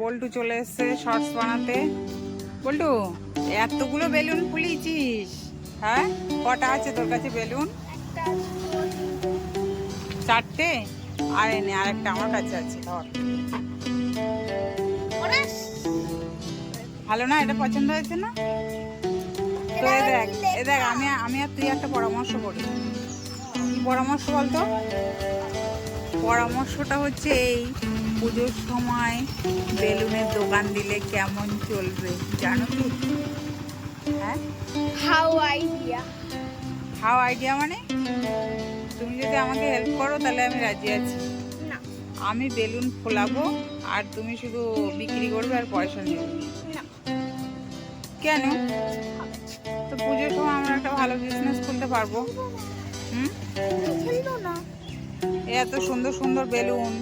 বল্টু চলে এসছে শর্টস বানাতে। বল্টু, এতগুলো বেলুন ফুলিয়েছিস হ্যাঁ? কটা আছে তোর কাছে বেলুন? চারটে? আর এনে আরেকটা আমার কাছে আছে, ধর। ভালো না? এটা পছন্দ হয়েছে না? তো এ দেখ এ দেখ, আমি আমি আর তুই একটা পরামর্শ করি। পরামর্শ বলতো? পরামর্শটা হচ্ছে এই পুজোর সময় বেলুনের দোকান দিলে কেমন চলবে জানো কি হ্যাঁ? হাউ আইডিয়া হাও আইডিয়া মানে? তুমি যদি আমাকে হেল্প করো তাহলে আমি রাজি আছি। আমি বেলুন ফোলাবো আর তুমি শুধু বিক্রি করবে আর পয়সা নেবে। কেন? তো পুজোর সময় আমরা একটা ভালো বিজনেস খুলতে পারব। হুম? এত সুন্দর সুন্দর বেলুন।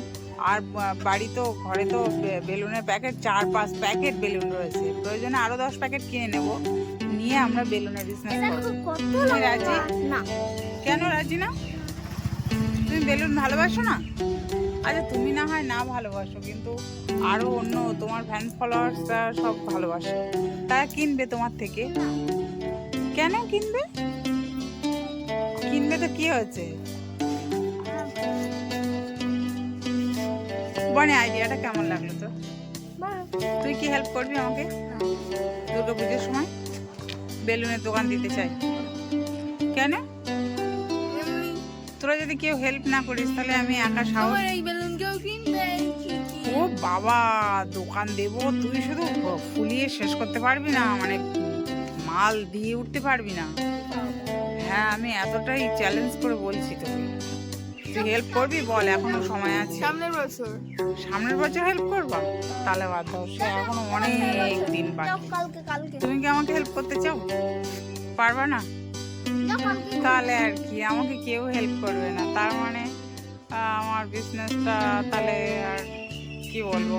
আর বাড়ি তো ঘরে তো বেলুনের প্যাকেট চার পাঁচ প্যাকেট বেলুন রয়েছে। প্রয়োজনে আরও দশ প্যাকেট কিনে নেব। নিয়ে আমরা বেলুনের বিজনেস করব। রাজি? না। কেন রাজি না? তুমি বেলুন ভালোবাসো না? আচ্ছা তুমি না হয় না ভালোবাসো কিন্তু আরও অন্য তোমার ফ্যান ফলোয়ার্সরা সব ভালোবাসে। তারা কিনবে তোমার থেকে। কেন কিনবে? কিনবে তো কি হয়েছে? বনে আইডিয়াটা কেমন লাগল তো? তুই কি হেল্প করবি আমাকে? দুর্গা পুজোর সময়? বেলুনের দোকান দিতে চাই। কেন? তোরা যদি কেউ হেল্প না করিস তাহলে আমি একা সাহস? ও বাবা দোকান দেবো তুই শুধু ফুলিয়ে শেষ করতে পারবি না মানে মাল দিয়ে উঠতে পারবি না। হ্যাঁ আমি এতটাই চ্যালেঞ্জ করে বলছি তোকে। তুই হেল্প করবি বল এখনও সময় আছে। সামনের বছর। সামনের বছর হেল্প করবা? তাহলে বাদ দাও সে এখনও অনেক দিন বাকি। কালকে কালকে। তুমি কি আমাকে হেল্প করতে চাও? পারবা না? তাহলে আর কি আমাকে কেউ হেল্প করবে না। তার মানে আমার বিজনেসটা তাহলে আর কি বলব?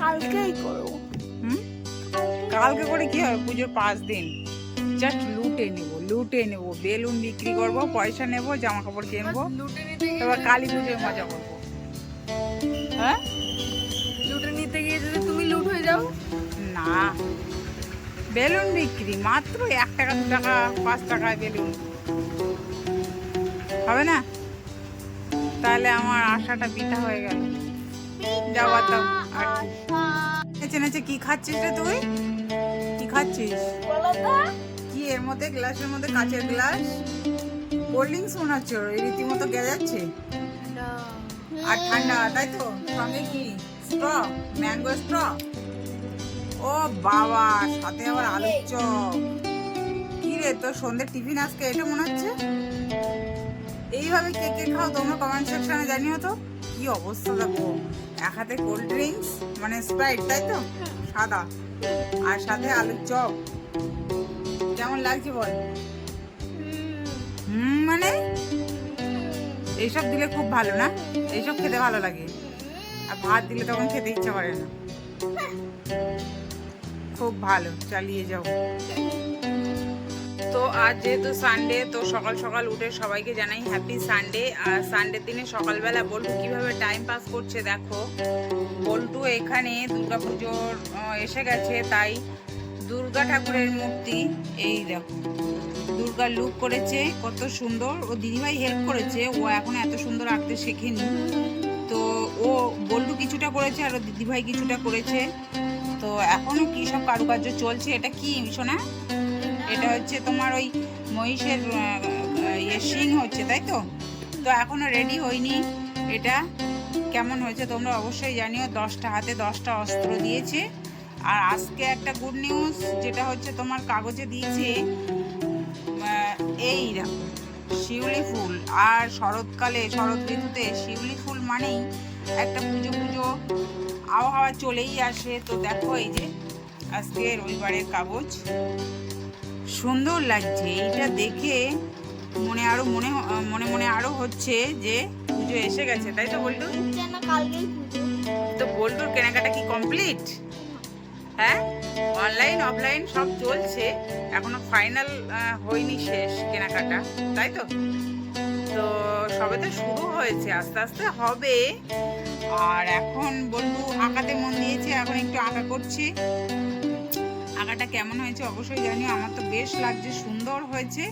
কালকেই করব। হুম? কালকে করে কি হবে পুজোর পাঁচ দিন। জাস্ট লুটে নেব লুটে নেব। বেলুন বিক্রি করব পয়সা নেব জামা কাপড় কিনবো। লুটে এবার কালী পুজোয় মজা করব। হ্যাঁ? লুটে নিতে গিয়ে যদি তুমি লুট হয়ে যাও? না। বেলুন বিক্রি মাত্র এক টাকা দু টাকা পাঁচ টাকায় বেলুন। হবে না? তাহলে আমার আশাটা বিটা হয়ে গেল। আর কি। নেচে নেচে কি খাচ্ছিস রে তুই? কি খাচ্ছিস? কি এর মধ্যে গ্লাসের মধ্যে কাঁচের গ্লাস? কোল্ড ড্রিঙ্কস মনে হচ্ছে রীতিমতো গেজাচ্ছে আর ঠান্ডা তাই তো সঙ্গে কি? স্ট্র ম্যাঙ্গো স্ট্র ও বাবা সাথে আবার আলুর চপ। কি রে তোর সন্ধ্যে টিফিন আজকে এটা মনে হচ্ছে? এইভাবে কে কে খাও তোমরা কমেন্ট সেকশনে জানিও তো। কি অবস্থা দেখো এক হাতে কোল্ড ড্রিঙ্কস মানে স্প্রাইট তাই তো? সাদা। আর সাথে আলুর চপ। কেমন লাগছে বল? হুম মানে? এইসব দিলে খুব ভালো না? এইসব খেতে ভালো লাগে। আর ভাত দিলে তখন খেতে ইচ্ছা করে না। খুব ভালো চালিয়ে যাও। তো আজ যেহেতু সানডে তো সকাল সকাল উঠে সবাইকে জানাই হ্যাপি সানডে আর সানডের দিনে সকালবেলা বল্টু কীভাবে টাইম পাস করছে দেখো। বল্টু এখানে দুর্গাপুজোর আহ, এসে গেছে তাই দুর্গা ঠাকুরের মূর্তি এই দেখো। দুর্গার লুক করেছে, কত সুন্দর। ও দিদিভাই হেল্প করেছে, ও এখন এত সুন্দর আঁকতে শেখেনি। তো ও বল্টু কিছুটা করেছে আর দিদিভাই কিছুটা করেছে। তো এখনও কি সব কারুকার্য চলছে? এটা কি শোনা এটা হচ্ছে তোমার ওই মহিষের ইয়ে শিং হচ্ছে, তাই তো? তো এখনও রেডি হয়নি এটা। কেমন হয়েছে তোমরা অবশ্যই জানিও। দশটা হাতে দশটা অস্ত্র দিয়েছে। আর আজকে একটা গুড নিউজ যেটা হচ্ছে তোমার কাগজে দিয়েছে এই দেখো শিউলি ফুল। আর শরৎকালে শরৎ ঋতুতে শিউলি ফুল মানেই একটা পুজো পুজো। আবহাওয়া চলেই আসে। তো দেখো এই যে আজকে রবিবারের কাগজ। সুন্দর লাগছে। এইটা দেখে মনে আরও মনে মনে মনে আরও হচ্ছে যে পুজো এসে গেছে। তাই তো বল্টু? তো বল্টুর কেনাকাটা কি কমপ্লিট হ্যাঁ অনলাইন অফলাইন সব চলছে। এখনও ফাইনাল হয়নি শেষ কেনাকাটা, তাই তো? তো সবে তো শুরু হয়েছে, আস্তে আস্তে হবে। আর এখন বলব আঁকাতে মন দিয়েছে, এখন একটু আঁকা করছি। আঁকাটা কেমন হয়েছে অবশ্যই জানি আমার তো বেশ লাগছে, সুন্দর হয়েছে।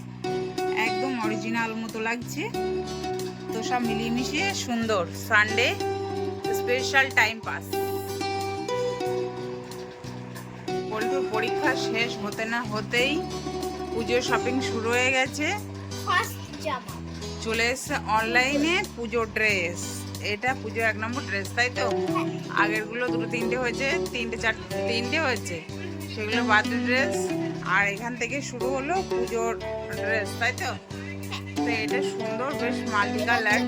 একদম অরিজিনাল মতো লাগছে। তো সব মিলিয়ে মিশিয়ে সুন্দর সানডে স্পেশাল টাইম পাস পরীক্ষা শেষ হতে না হতেই পুজোর শপিং শুরু হয়ে গেছে। চলে এসছে অনলাইনে পুজো ড্রেস এটা পুজো এক নম্বর ড্রেস তাই তো? আগেরগুলো দুটো তিনটে হয়েছে তিনটে চার তিনটে হয়েছে। সেগুলো বার্থডে ড্রেস আর এখান থেকে শুরু হলো পুজোর ড্রেস তাই তো? তো এটা সুন্দর বেশ মাল্টি কালার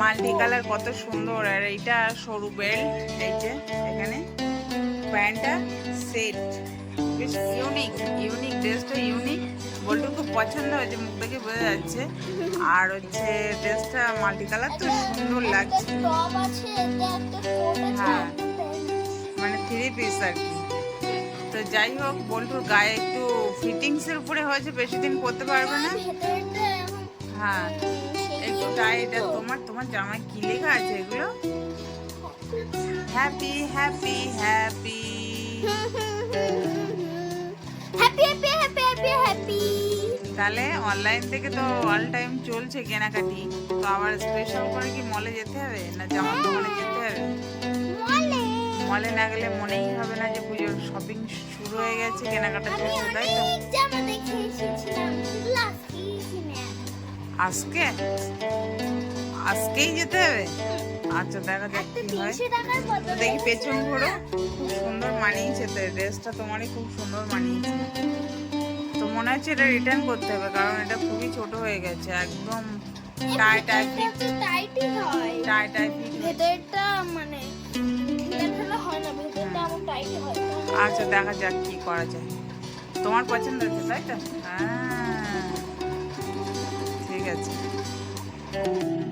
মাল্টি কালার কত সুন্দর। আর এইটা সরু বেল্ট এই যে এখানে। প্যান্টটা। সেট। বেশ ইউনিক ইউনিক ড্রেসটা ইউনিক বলটু খুব পছন্দ হয়েছে মুখ দেখে বোঝা যাচ্ছে। আর হচ্ছে ড্রেসটা মাল্টি কালার তো সুন্দর লাগছে। এটা হ্যাঁ। মানে থ্রি পিস আর কি। তো যাই হোক বল্টুর গায়ে একটু ফিটিংসের উপরে হয়েছে বেশি দিন পরতে পারবে না। হ্যাঁ। একটু টাইট আর তোমার তোমার জামায় কি লেখা আছে এগুলো? Happy happy happy happy happy happy happy happy তাহলে অনলাইন থেকে তো অল টাইম চলছে কেনাকাটি। তো আবার স্পেশাল করে কি মলে যেতে হবে? না জামার দোকানে যেতে হবে? মলে মলে না গেলে মনেই হবে না যে পুজোর শপিং শুরু হয়ে গেছে কেনাকাটা চলছে তাই তো? জামা আজকে? আজকেই যেতে হবে? আচ্ছা দেখা যাক কি হয়। দেখি পেছন ঘোরো খুব সুন্দর মানিয়েছে তো ড্রেসটা তোমারই খুব সুন্দর মানিয়েছে। তো মনে হচ্ছে এটা রিটার্ন করতে হবে কারণ এটা খুবই ছোট হয়ে গেছে একদম টাই টাই ফিট। টাইটই হয়। Tie tie fit. ভেতরটা মানে ঢালা হয় না ভেতরটা এমন টাইটই হয়। আচ্ছা দেখা যাক কি করা যায়। তোমার পছন্দ হয়েছে তাই তো? হ্যাঁ ঠিক আছে।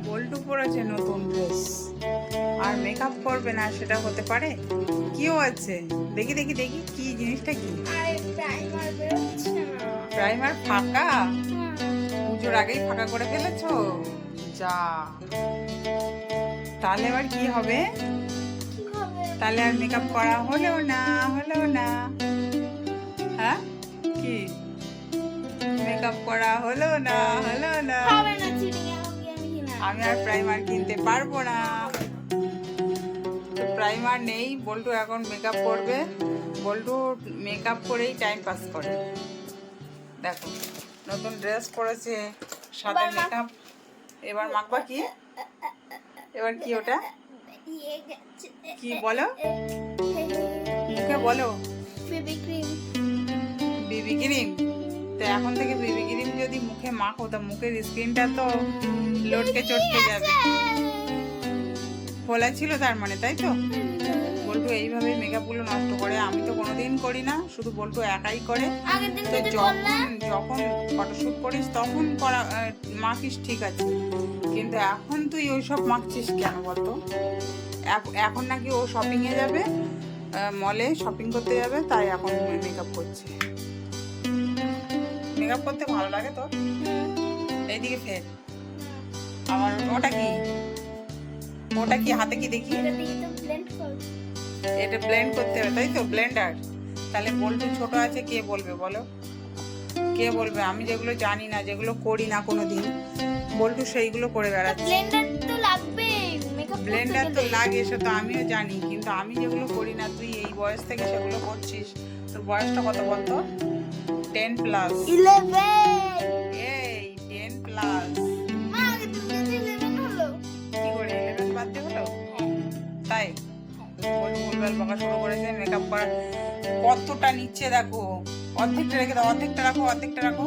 বল্টু পরেছে নতুন ড্রেস আর মেকআপ করবে না, সেটা হতে পারে? কিও আছে? দেখি দেখি দেখি, কি জিনিসটা কি? প্রাইমার ফাঁকা। পুজোর আগেই ফাঁকা করে ফেলেছো? যা। তাহলে এবার কি হবে? কি তাহলে আর মেকআপ করা হলেও না হলেও না। হ্যাঁ? কি? মেকআপ করা হলো না হলো না। আমি আর প্রাইমার কিনতে পারব না। প্রাইমার নেই বল্টু এখন মেকআপ করবে। বল্টু মেকআপ করেই টাইম পাস করে। দেখো নতুন ড্রেস পরেছে মাখ- মেকআপ এবার মাখবা কি? এবার কি ওটা? কি বলো? মুখে বলো। বেবি ক্রিম বিবি ক্রিম তো এখন থেকে বিবি ক্রিম যদি মুখে মাখো তা মুখের স্কিনটা তো লটকে চটকে যাবে। খোলা ছিল তার মানে তাই তো? বল্টু এইভাবে মেকআপগুলো নষ্ট করে। আমি তো কোনোদিন করি না শুধু বল্টু একাই করে। তো যখন যখন ফটোশ্যুট করিস তখন করা মাখিস ঠিক আছে। কিন্তু এখন তুই ওইসব মাখছিস কেন বলতো? এখ- এখন নাকি ও শপিংয়ে যাবে মলে শপিং করতে যাবে তাই এখন মেকআপ করছে। মেকআপ করতে ভালো লাগে তো। এইদিকে ফের। আমার ওটা কি? ওটা কি? হাতে কি দেখি? এটা ব্লেন্ড করতে হবে তাই তো? ব্লেন্ডার তাহলে বল্টু ছোট আছে কে বলবে বলো? কে বলবে? আমি যেগুলো জানি না যেগুলো করি না কোনোদিন বল্টু সেইগুলো করে বেড়াচ্ছি। ব্লেন্ডার তো লাগবে মেকআপ ব্লেন্ডার তো লাগে সে তো আমিও জানি কিন্তু আমি যেগুলো করি না তুই এই বয়স থেকে সেগুলো করছিস তোর বয়সটা কত বলতো? টেন প্লাস 11 এই টেন প্লাস মা আগের দিন যদি 11 হলো কি করে ইলেভেন বাদ দিয়ে হলো তাই ভুলভাল বকা শুরু করেছে মেকআপ করা কতটা নিচ্ছে দেখো অর্ধেকটা রেখে দাও অর্ধেকটা রাখো অর্ধেকটা রাখো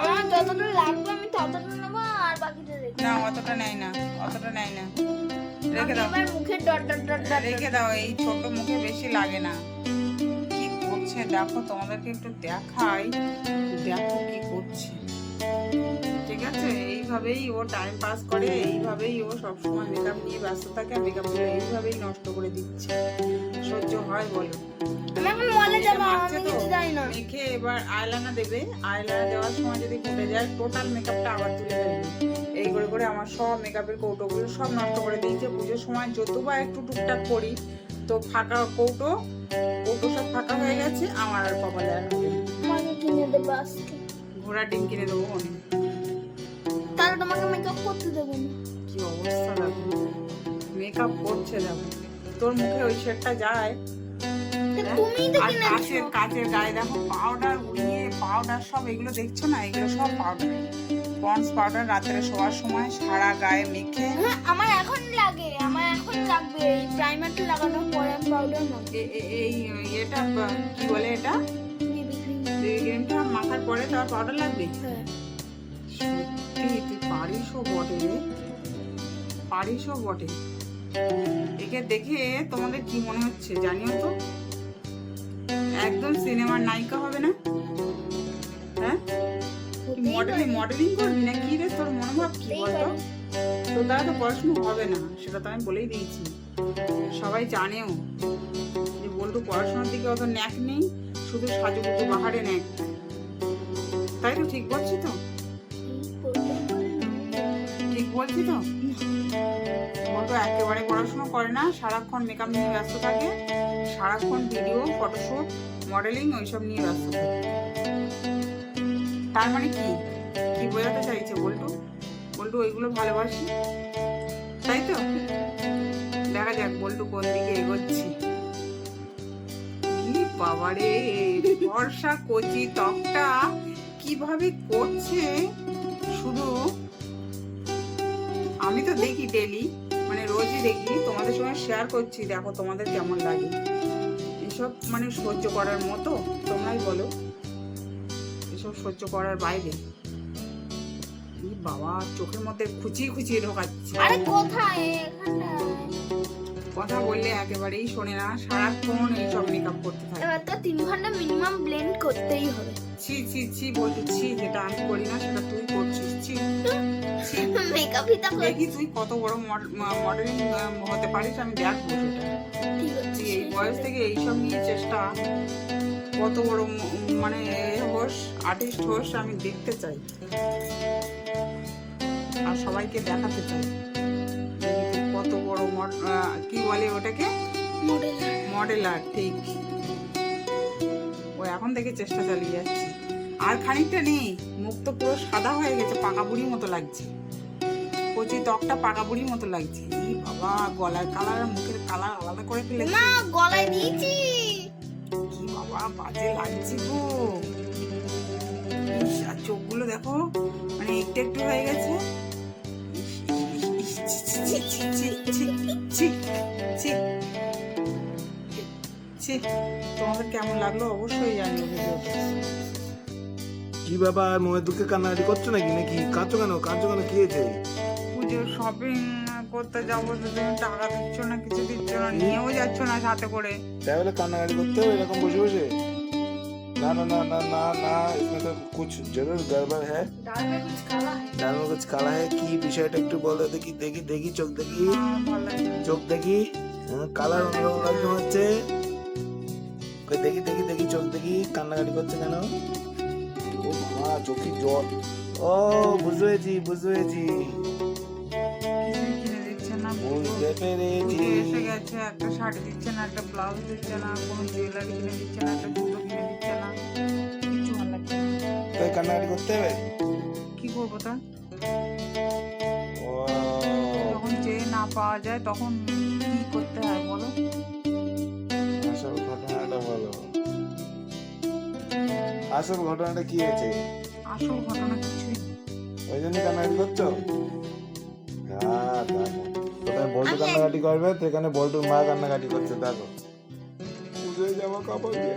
আমার যতটা লাগবে আমি ততটা নেব আর বাকিটা রেখে না অতটা নেয় না অতটা নেয় না রেখে দাও মুখে ডট ডট ডট রেখে দাও এই ছোট মুখে বেশি লাগে না করছে দেখো তোমাদেরকে একটু দেখাই দেখো কি করছে। ঠিক আছে? এইভাবেই ও টাইম পাস করে এইভাবেই ও সবসময় মেকআপ নিয়ে ব্যস্ত থাকে মেকআপগুলো এইভাবেই নষ্ট করে দিচ্ছে। সহ্য হয় বলো। মেখে এবার আইলাইনার দেবে। আইলাইনার দেওয়ার সময় যদি ফুটে যায় টোটাল মেকআপটা আবার তুলে ফেলবে। এই করে করে আমার সব মেকআপের কৌটোগুলো সব নষ্ট করে দিয়েছে। পুজোর সময় যতবার একটু টুকটাক করি তো ফাঁকা কৌটো কৌটো সব ফাঁকা হয়ে গেছে আমার আর কপালে আর কিনে দেবে আজকে। ঘোড়া ডিম কিনে দেবো অনেক তাহলে তোমাকে মেকআপ করতে দেবো না। কি অবস্থা দেখো মেকআপ করছে দেখো তোর মুখে ওই শেডটা যায়। তা তো আর কাচের কাচের গায়ে দেখো পাউডার উড়িয়ে পাউডার সব এগুলো দেখছ না? এগুলো সব পাউডার পন্স পাউডার রাত্রে শোয়ার সময় সারা গায়ে মেখে। হ্যাঁ আমার এখন লাগে আমার এখন লাগবে। এই প্রাইমারটা লাগানোর পরে আমি পাউডার মাখবো এই এটা কি বলে এটা? বেবি ক্রিমটা মাথার পরে তার পাউডার লাগবে? হ্যাঁ। সত্যি তুই পারিসও বটে। পারিসও বটে। একে দেখে তোমাদের কি মনে হচ্ছে জানিও তো? একদম সিনেমার নায়িকা হবে না? হ্যাঁ? মডেলিং মডেলিং করবি না কি রে? তোর মনোভাব কি বলতো। তোর দ্বারা তো পড়াশোনা হবে না, সেটা তো আমি বলেই দিয়েছি। সবাই জানেও যে বলতো পড়াশোনার দিকে অত ন্যাক নেই, শুধু সাজুগুজু বাহারে ন্যাক। তাই তো ঠিক বলছি তো? ঠিক বলছি তো? বলতো একেবারে পড়াশোনা করে না, সারাক্ষণ মেকআপ নিয়ে ব্যস্ত থাকে, সারাক্ষণ ভিডিও ফটোশুট মডেলিং ওইসব নিয়ে ব্যস্ত থাকে। তার মানে কি? কি বোঝাতে চাইছে বল্টু বল্টু, ওইগুলো ভালোবাসি। তাই তো? দেখা যাক বল্টু কোন দিকে এগোচ্ছে। বাবারে, বর্ষা কচি ত্বকটা কীভাবে করছে? শুধু আমি তো দেখি ডেলি মানে রোজই দেখি, তোমাদের সঙ্গে শেয়ার করছি, দেখো তোমাদের কেমন লাগে। এসব মানে সহ্য করার মতো, তোমরাই বলো। এসব সহ্য করার বাইরে। ই বাবা চোখের মধ্যে খুচিয়ে খুচিয়ে ঢোকাচ্ছে। আরে কোথায়? কথা বললে একেবারেই শোনে না সারাক্ষণ এইসব মেকআপ করতে থাকে। এবার তো তিন ঘণ্টা মিনিমাম ব্লেন্ড করতেই হবে। ছি ছি ছি বলতে ছি যেটা আমি করি না সেটা তুই করছিস ছি। ছি। মেকআপ দেখি তুই কত বড় মডেলিং হতে পারিস আমি দেখব সেটা। এই বয়স থেকে এইসব নিয়ে চেষ্টা। কত বড় মানে হোস আর্টিস্ট হোস আমি দেখতে চাই। আর সবাইকে দেখাতে চাই। কত বড় কি বলে ওটাকে? মডেল মডেলার ঠিক। ও এখন থেকে চেষ্টা চালিয়ে যাচ্ছে। আর খানিকটা নেই মুখ তো পুরো সাদা হয়ে গেছে পাকা বুড়ির মতো লাগছে। কচি ত্বকটা পাকা বুড়ির মতো লাগছে। ই বাবা গলার কালার আর মুখের কালার আলাদা করে ফেলেছে। মা গলায় দিয়েছি। কি বাবা বাজে লাগছে গো। আর চোখগুলো দেখো মানে একটু একটু হয়ে গেছে। তোমাদের কেমন লাগল? অবশ্যই জানিও ভিডিওটা কি ব্যাপার? মোয়ের দুঃখে কান্নাকাটি করছ নাকি? নাকি কাঁদছো কেন? কাঁদছো কেন? কি হয়েছে? পুজোর শপিং করতে যাব তুমি টাকা দিচ্ছ না কিছু দিচ্ছ না নিয়েও যাচ্ছ না সাথে করে। তাই বলে কান্নাকাটি করতে হবে এরকম বসে বসে? না না না ना ना ना इसमें तो कुछ जरूर गड़बड़ है ডাল মে কুছ কালা है ডাল में कुछ काला है কি বিষয়টা একটু বলো দেখি দেখি দেখি চোখ দেখি আমার ভালো লাগে না। চোখ দেখি হ্যাঁ, কালার অন্যরকম লাগছে হচ্ছে কই দেখি দেখি দেখি চোখ দেখি কান্নাকাটি করছে কেন ও বাবা চোখে জল ও বুঝতে পেরেছি বুঝতে পেরেছি কিছুই কিনে দিচ্ছে না বুঝতে পেরেছি পুজো এসে গেছে একটা শাড়ি দিচ্ছে না একটা ব্লাউজ দিচ্ছে না কোনো জুয়েলারি কিনে দিচ্ছে না একটা কান্নাকাটি করতে হবে? কি করব তা? ও। যখন যে না পাওয়া যায় তখন কি করতে হয় বলো? আসল ঘটনাটা বলো। আসল ঘটনাটা কি হয়েছে? আসল ঘটনা কিছুই ওই জন্য কান্নাকাটি করছ? হ্যাঁ কোথায় বল্টু কান্নাকাটি করবে? তো এখানে বল্টুর মা কান্নাকাটি করছে দেখো। পুজোয় যাব কাপড় দিয়ে।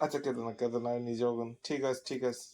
আচ্ছা কেঁদো না কেঁদো না নিজেও ঠিক আছে ঠিক আছে।